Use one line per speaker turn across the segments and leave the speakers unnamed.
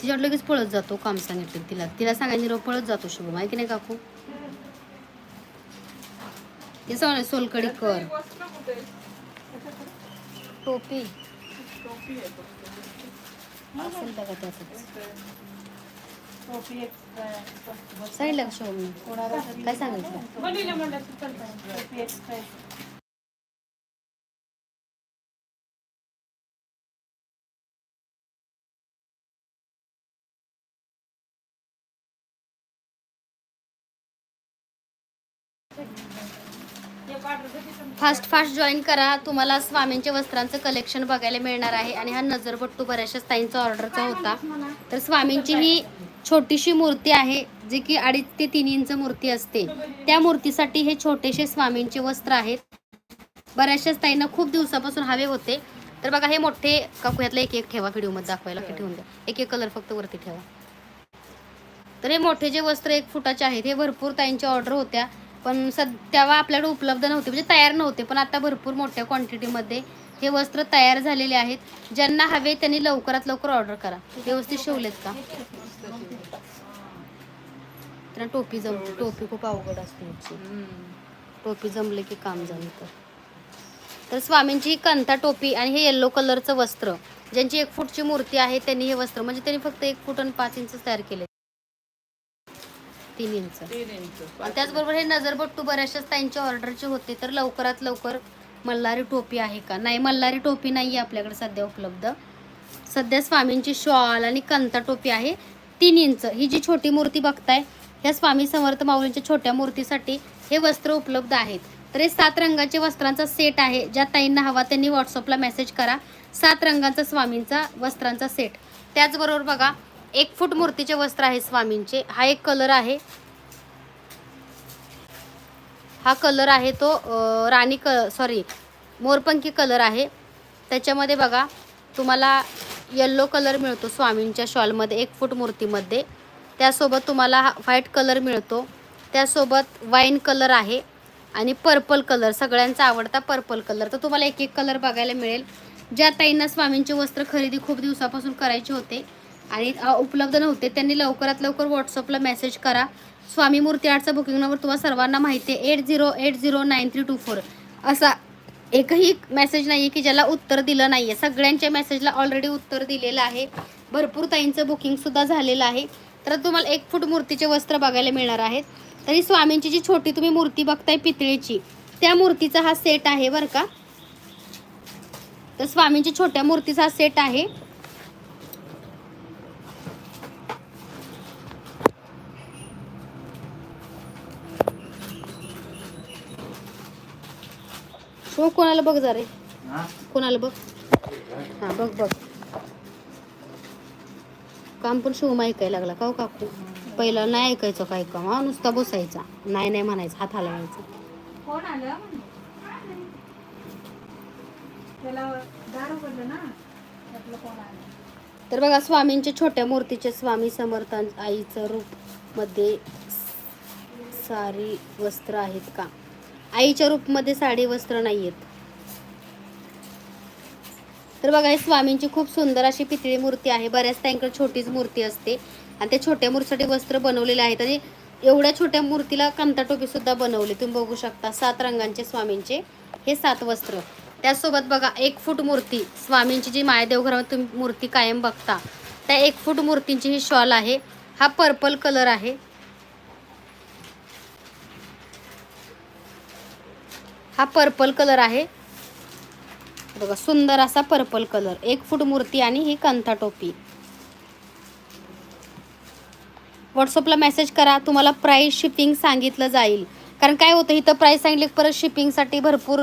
तिच्यावर लगेच पळत जातो काम सांगितलं तिला. तिला सांगायचं राव पळत जातो शुभम आहे की नाही काकू? ते सांग सोलकडी कर. टोपी. असेल बघा त्याच सांगितलं काय सांगितलं? फास्ट फास्ट जॉईन करा. तुम्हाला स्वामींच्या वस्त्रांचं कलेक्शन बघायला मिळणार आहे आणि हा नजरपट्टू बऱ्याचशा ताईंचा ऑर्डरचा होता. तर स्वामींची ही छोटीशी मूर्ती आहे जी की अडीच ते तीन इंच मूर्ती असते. त्या मूर्तीसाठी हे छोटेसे स्वामींचे वस्त्र आहेत. बऱ्याचशाच ताईंना खूप दिवसापासून हवे होते. तर बघा हे मोठे काकू यातला एक एक ठेवा व्हिडिओमध्ये दाखवायला. की ठेवून द्या. एक एक कलर फक्त वरती ठेवा. तर हे मोठे जे वस्त्र एक फुटाचे आहेत हे भरपूर ताईंच्या ऑर्डर होत्या. पण सद तेव्हा आपल्याकडे उपलब्ध नव्हते म्हणजे तयार नव्हते. पण आता भरपूर मोठ्या क्वांटिटीमध्ये हे वस्त्र तयार झालेले आहेत. ज्यांना हवे त्यांनी लवकरात लवकर ऑर्डर करा. व्यवस्थित शिवलेत का? त्यांना टोपी जमते टोपी खूप अवघड असते टोपी जमले की काम जमतं तर. स्वामींची ही कंथा टोपी आणि हे येल्लो कलरचं वस्त्र ज्यांची एक फूटची मूर्ती आहे त्यांनी हे वस्त्र म्हणजे त्यांनी फक्त एक फूट आणि पाच इंच तयार केले तीन इंच. आणि त्याचबरोबर हे नजरबट्टू बऱ्याचशाच त्यांच्या ऑर्डरचे होते तर लवकरात लवकर मल्हारी टोपी आहे का? नाही मल्हारी टोपी नाही आहे आपल्याकडे सध्या उपलब्ध. सध्या स्वामींची शॉल आणि कंता टोपी आहे तीन इंच. ही जी छोटी मूर्ती बघताय ह्या स्वामी समर्थ माऊलींच्या छोट्या मूर्तीसाठी हे वस्त्र उपलब्ध आहेत. तर हे सात रंगाचे वस्त्रांचा सेट आहे ज्या ताईंना हवा त्यांनी व्हॉट्सअपला मेसेज करा. सात रंगांचा स्वामींचा वस्त्रांचा सेट. त्याचबरोबर बघा एक फूट मूर्तीचे वस्त्र आहे स्वामींचे. हा एक कलर आहे. हा कलर आहे तो राणी क सॉरी मोरपंखी कलर आहे. त्याच्यामध्ये बघा तुम्हाला येल्लो कलर मिळतो स्वामींच्या शॉलमध्ये एक फूट मूर्तीमध्ये. त्यासोबत तुम्हाला हा व्हाईट कलर मिळतो. त्यासोबत वाईन कलर आहे आणि पर्पल कलर सगळ्यांचा आवडता पर्पल कलर तर तुम्हाला एक एक कलर बघायला मिळेल. ज्या ताईंना स्वामींचे वस्त्र खरेदी खूप दिवसापासून करायचे होते आणि उपलब्ध नव्हते. त्यांनी लवकरात लवकर व्हॉट्सअपला मेसेज करा. स्वामी मूर्ती आर्टचा बुकिंग नंबर तुम्हाला सर्वांना माहिती आहे eight zero eight zero nine three two four असा एकही मेसेज नाही आहे की ज्याला उत्तर दिलं नाही आहे सगळ्यांच्या मेसेजला ऑलरेडी उत्तर दिलेलं आहे. भरपूर ताईंचं बुकिंगसुद्धा झालेलं आहे. तर तुम्हाला एक फूट मूर्तीचे वस्त्र बघायला मिळणार आहेत. तरी स्वामींची जी छोटी तुम्ही मूर्ती बघताय पितळेची त्या मूर्तीचा हा सेट आहे बरं का? तर स्वामींची छोट्या मूर्तीचा हा सेट आहे. शो कोणाला बघ जा रे कोणाला बघ. हा बघ बघ. काम पण शिवम ऐकायला लागला का हो काकू? पहिला नाही ऐकायचं काय काम. हा नुसता बसायचा. नाही नाही म्हणायचं. हात हलवायचा.
कोण आलं? त्याला दार उघडलं ना? त्यातलं कोण आलं?
तर बघा स्वामींच्या छोट्या मूर्तीचे स्वामी समर्थां आईचं रूपमध्ये सारी वस्त्र आहेत का? आईच्या रूपमध्ये साडी वस्त्र नाही आहेत तर बघा हे स्वामींची खूप सुंदर अशी पितळी मूर्ती आहे. बऱ्याच त्यांकडे छोटीच मूर्ती असते. आणि त्या छोट्या मूर्तीसाठी वस्त्र बनवलेले आहेत. आणि एवढ्या छोट्या मूर्तीला कंता टोपी सुद्धा बनवली. तुम्ही बघू शकता सात रंगांचे स्वामींचे हे सात वस्त्र. त्याचसोबत बघा एक फूट मूर्ती. स्वामींची जी मायादेवघरावर तुम्ही मूर्ती कायम बघता त्या एक फूट मूर्तींची ही शॉल आहे. हा पर्पल कलर आहे. हा पर्पल कलर आहे. बघा सुंदर असा पर्पल कलर. एक फूट मूर्ती आणि ही कंथा टोपी. व्हॉट्सअपला मेसेज करा तुम्हाला प्राईस शिपिंग सांगितलं जाईल. कारण काय होतं इथं प्राईस सांगितली की परत शिपिंगसाठी भरपूर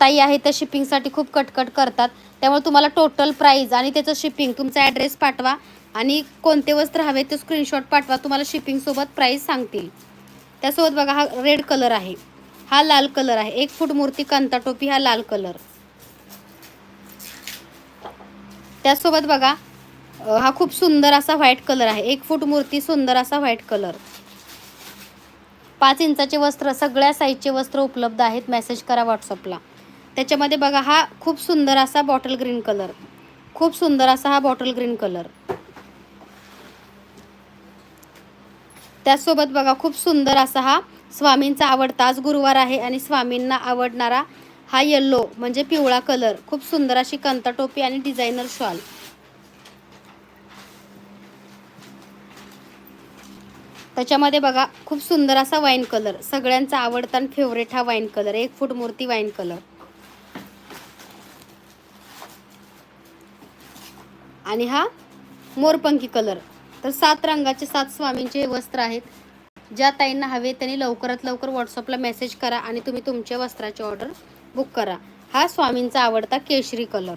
ताई आहे त्या शिपिंगसाठी खूप कटकट करतात. त्यामुळे तुम्हाला टोटल प्राईज आणि त्याचं शिपिंग तुमचा ॲड्रेस पाठवा आणि कोणते वस्त्र हवे ते स्क्रीनशॉट पाठवा तुम्हाला शिपिंगसोबत प्राईस सांगतील. त्यासोबत बघा हा रेड कलर आहे. हा लाल कलर आहे. एक फूट मूर्ती कांता टोपी हा लाल कलर. त्यासोबत बघा हा खूप सुंदर असा व्हाईट कलर आहे. एक फूट मूर्ती सुंदर असा व्हाईट कलर. पाच इंचाचे वस्त्र सगळ्या साईजचे वस्त्र उपलब्ध आहेत. मेसेज करा व्हॉट्सअपला त्याच्यामध्ये बघा हा खूप सुंदर असा बॉटल ग्रीन कलर खूप सुंदर असा हा बॉटल ग्रीन कलर त्यासोबत बघा खूप सुंदर असा हा स्वामींचा आवडता आज गुरुवार आहे आणि स्वामींना आवडणारा हा येल्लो म्हणजे पिवळा कलर खूप सुंदर अशी कंता टोपी आणि डिझायनर शॉल त्याच्यामध्ये बघा खूप सुंदर असा वाईन कलर सगळ्यांचा आवडता आणि फेवरेट हा वाईन कलर एक फूट मूर्ती वाईन कलर आणि हा मोरपंखी कलर तर सात रंगाचे सात स्वामींचे वस्त्र आहेत. ज्या ताईंना हवे त्यांनी लवकरात लवकर व्हॉट्सअपला मेसेज करा आणि तुम्ही तुमच्या वस्त्राची ऑर्डर बुक करा. हा स्वामींचा आवडता केशरी कलर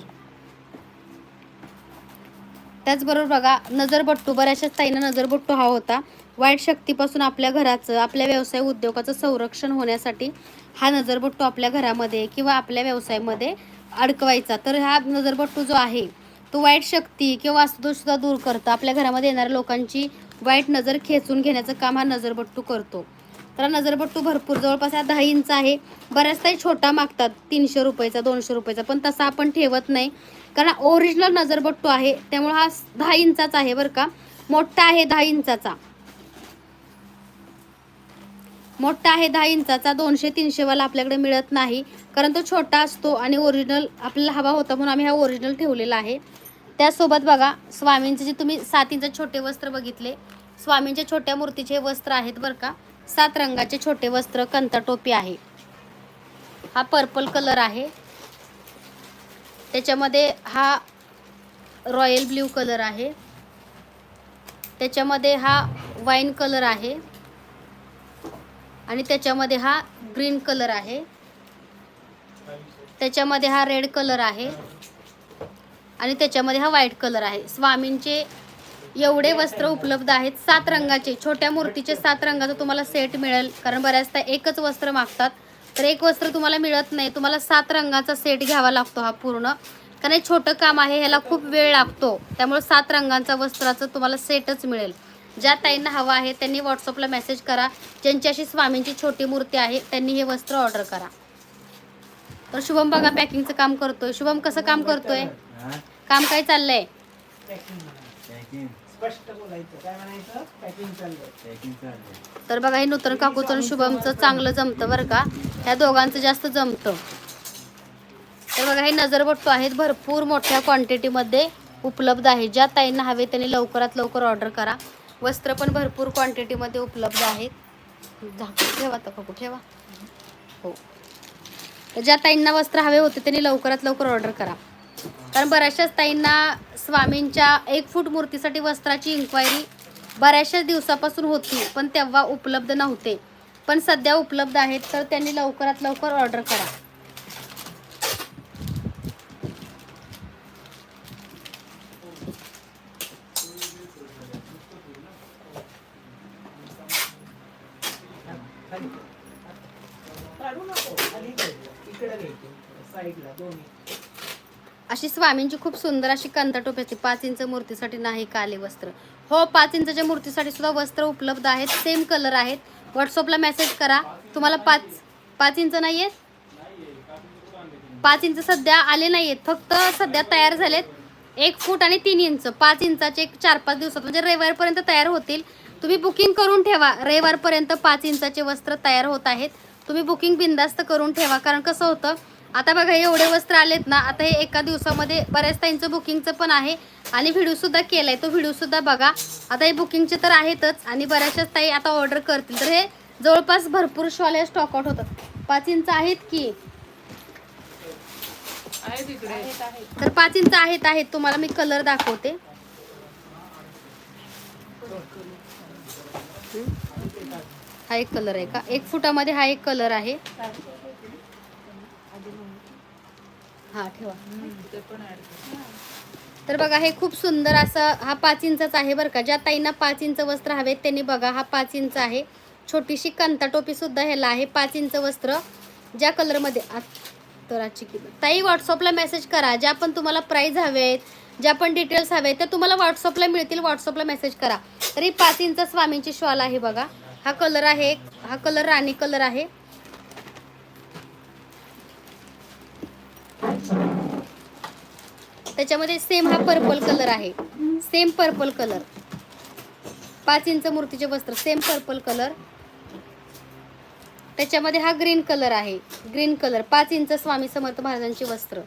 त्याचबरोबर बघा नजरबट्टू. बऱ्याचशाच ताईंना नजरबट्टू हा होता. वाईट शक्तीपासून आपल्या घराचं आपल्या व्यवसाय उद्योगाचं संरक्षण होण्यासाठी हा नजरबट्टू आपल्या घरामध्ये किंवा आपल्या व्यवसायामध्ये अडकवायचा. तर हा नजरबट्टू जो आहे तो वाईट शक्ती किंवा वास्तुदोषसुद्धा दूर करतो. आपल्या घरामध्ये येणाऱ्या लोकांची वाईट नजर खेचून घेण्याचं काम हा नजरबट्टू करतो. तर हा नजरबट्टू भरपूर जवळपास हा दहा इंच आहे. बऱ्याच छोटा मागतात तीनशे रुपयाचा दोनशे रुपयाचा पण तसा आपण ठेवत नाही. कारण ओरिजिनल नजरबट्टू आहे त्यामुळे हा दहा इंचाचा आहे बरं का. मोठा आहे दहा इंचाचा. मोठा आहे दहा इंचाचा दोनशे तीनशेवाला आपल्याकडे मिळत नाही. कारण तो छोटा असतो आणि ओरिजिनल आपल्याला हवा होता म्हणून आम्ही हा ओरिजिनल ठेवलेला आहे. त्यासोबत बघा स्वामींचे जे तुम्ही सात इंच छोटे वस्त्र बघितले. स्वामींच्या छोट्या मूर्तीचे हे वस्त्र आहेत बरं का. सात रंगाचे छोटे वस्त्र कंता टोपी आहे. हा पर्पल कलर आहे. त्याच्यामध्ये हा रॉयल ब्ल्यू कलर आहे. त्याच्यामध्ये हा वाईन कलर आहे. आणि त्याच्यामध्ये हा ग्रीन कलर आहे. त्याच्यामध्ये हा रेड कलर आहे. आणि त्याच्यामध्ये हा व्हाईट कलर आहे. स्वामींचे एवढे वस्त्र उपलब्ध आहेत. सात रंगाचे छोट्या मूर्तीचे सात रंगाचा तुम्हाला सेट मिळेल. कारण बऱ्याचदा एकच वस्त्र मागतात. तर एक वस्त्र तुम्हाला मिळत नाही. तुम्हाला सात रंगाचा सेट घ्यावा लागतो हा पूर्ण. कारण हे छोटं काम आहे ह्याला खूप वेळ लागतो. त्यामुळे सात रंगांचा वस्त्राचं तुम्हाला सेटच मिळेल. ज्या ताईंना हवा आहे त्यांनी व्हॉट्सअपला मेसेज करा. ज्यांच्याशी स्वामींची छोटी मूर्ती आहे त्यांनी हे वस्त्र ऑर्डर करा. तर शुभम बघा पॅकिंगचं काम करतोय. शुभम कसं काम करतोय? काम काय चाललंय? तर बघा हे नूतन काकूचं आणि शुभमचं चांगलं जमतं बरं का. ह्या दोघांचं जास्त जमतं. तर बघा हे नजरबट्टू आहेत. भरपूर मोठ्या क्वांटिटीमध्ये उपलब्ध आहे. ज्या ताईंना हवे त्यांनी लवकरात लवकर ऑर्डर करा. वस्त्र पण भरपूर क्वांटिटीमध्ये उपलब्ध आहेत. झाकून ठेवा तर काकू ठेवा. हो. ज्या ताईंना वस्त्र हवे होते त्यांनी लवकरात लवकर ऑर्डर करा कारण बऱ्याचशाच ताईंना स्वामींच्या एक फूट मूर्तीसाठी वस्त्राची इन्क्वायरी बऱ्याचशाच दिवसापासून होती पण तेव्हा उपलब्ध नव्हते पण सध्या उपलब्ध आहेत तर त्यांनी लवकरात लवकर ऑर्डर करा
Thank you. इकडे घ्यायचे साईडला दोन्ही.
अशी स्वामींची खूप सुंदर अशी कंदा टोपी असते पाच इंच मूर्तीसाठी नाही काले वस्त्र. हो पाच इंचच्या मूर्तीसाठी सुद्धा वस्त्र उपलब्ध आहेत सेम कलर आहेत. व्हॉट्सअपला मेसेज करा. तुम्हाला पाच पाच इंच नाही आहेत? पाच इंच सध्या आले नाही आहेत फक्त सध्या तयार झालेत. एक फूट आणि तीन इंच पाच इंचाचे एक चार पाच दिवसात म्हणजे रविवारपर्यंत तयार होतील. तुम्ही बुकिंग करून ठेवा रविवारपर्यंत पाच इंचाचे वस्त्र तयार होत आहेत. तुम्ही बुकिंग बिंदास्त करून ठेवा. कारण कसं होतं आता बघा हे एवढे वस्त्र आलेत ना आता हे एका दिवसामध्ये बऱ्याच ताईंचं बुकिंगचं पण आहे. आणि व्हिडिओसुद्धा केला आहे तो व्हिडिओसुद्धा बघा. आता हे बुकिंगचे तर आहेतच. आणि बऱ्याचशाच ताई आता ऑर्डर करतील. तर हे जवळपास भरपूर शॉल हे स्टॉक आउट होतात. पाच इंच आहेत की? तर पाच इंच आहेत आहेत. तुम्हाला मी कलर दाखवते. हा एक कलर आहे का? एक फुटामध्ये हा एक कलर आहे. हा ठेवा. तर बघा हे खूप सुंदर असं हा पाच इंचाच आहे बरं का. ज्या ताईंना पाच इंच वस्त्र हवेत त्यांनी बघा हा पाच इंच आहे. छोटीशी कंता टोपी सुद्धा ह्याला आहे पाच इंच वस्त्र. ज्या कलरमध्ये तराची किंमत ताई व्हॉट्सअपला मेसेज करा. ज्या पण तुम्हाला प्राईज हवे आहेत ज्या पण डिटेल्स हवे आहेत त्या तुम्हाला व्हॉट्सअपला मिळतील. व्हॉट्सअपला मेसेज करा. तरी पाच इंच स्वामींची शॉल आहे बघा. हा कलर आहे हा कलर राणी कलर आहे. त्याच्यामध्ये सेम हा पर्पल कलर आहे. सेम पर्पल कलर पाच इंच मूर्तीचे वस्त्र सेम पर्पल कलर त्याच्यामध्ये हा ग्रीन कलर आहे. ग्रीन कलर पाच इंच स्वामी समर्थ महाराजांचे वस्त्र.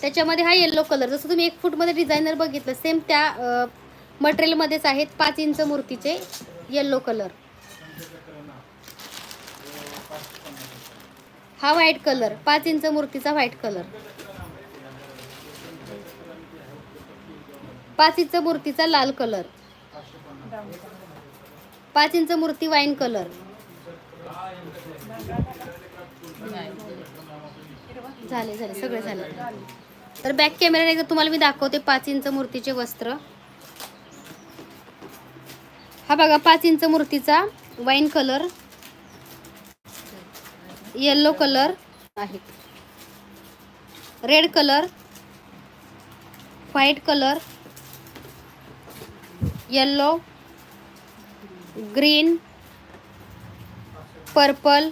त्याच्यामध्ये हा येल्लो कलर जसं तुम्ही एक फूटमध्ये डिझायनर बघितलं सेम त्या मटेरियलमध्येच आहेत पाच इंच मूर्तीचे. Yellow colour. हा व्हाईट कलर. पाच इंच मूर्तीचा व्हाईट कलर. पाच इंच मूर्तीचा लाल कलर. पाच इंच मूर्ती वाईन कलर. झाले झाले सगळे झाले. तर बॅक कॅमेरा एकदा तुम्हाला मी दाखवते पाच इंच मूर्तीचे वस्त्र. हा बघा पाच इंच मूर्तीचा वाईन कलर येल्लो कलर आहे. Red colour white colour yellow green purple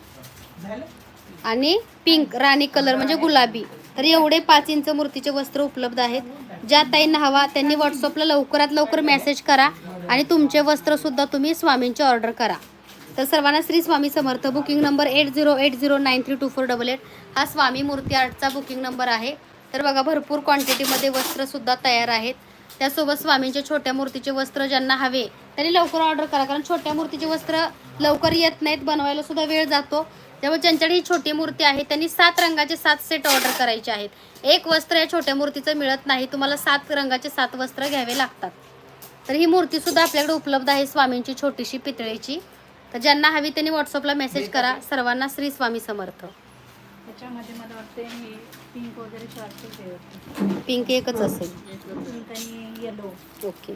आणि पिंक राणी कलर म्हणजे गुलाबी. तर एवढे पाच इंच मूर्तीचे वस्त्र उपलब्ध आहेत. ज्या ताईंना हवा त्यांनी व्हॉट्सअपला लवकरात लवकर मेसेज करा. आणि तुमचे वस्त्रसुद्धा तुम्ही स्वामींची ऑर्डर करा. तर सर्वांना Shri Swami Samarth booking number eight zero eight zero nine three two four double eight हा स्वामी मूर्ती आर्टचा बुकिंग नंबर आहे. तर बघा भरपूर क्वांटिटीमध्ये वस्त्रसुद्धा तयार आहेत. त्यासोबत स्वामींच्या छोट्या मूर्तीचे वस्त्र ज्यांना हवे त्यांनी लवकर ऑर्डर करा कारण छोट्या मूर्तीचे वस्त्र लवकर येत नाहीत बनवायला सुद्धा वेळ जातो. त्यामुळे ज्यांच्याकडे ही छोटी मूर्ती आहे त्यांनी सात रंगाचे सात सेट ऑर्डर करायचे आहेत. एक वस्त्र या छोट्या मूर्तीचं मिळत नाही तुम्हाला सात रंगाचे सात वस्त्र घ्यावे लागतात. तर ही मूर्ती सुद्धा आपल्याकडे उपलब्ध आहे स्वामींची छोटीशी पितळेची. तर ज्यांना हवी त्यांनी व्हॉट्सअपला मेसेज करा. सर्वांना श्री स्वामी समर्थ.
त्याच्यामध्ये मला वाटते हे पिंक वगैरे.
पिंक एकच असेल.
पिंक आणि येलो
ओके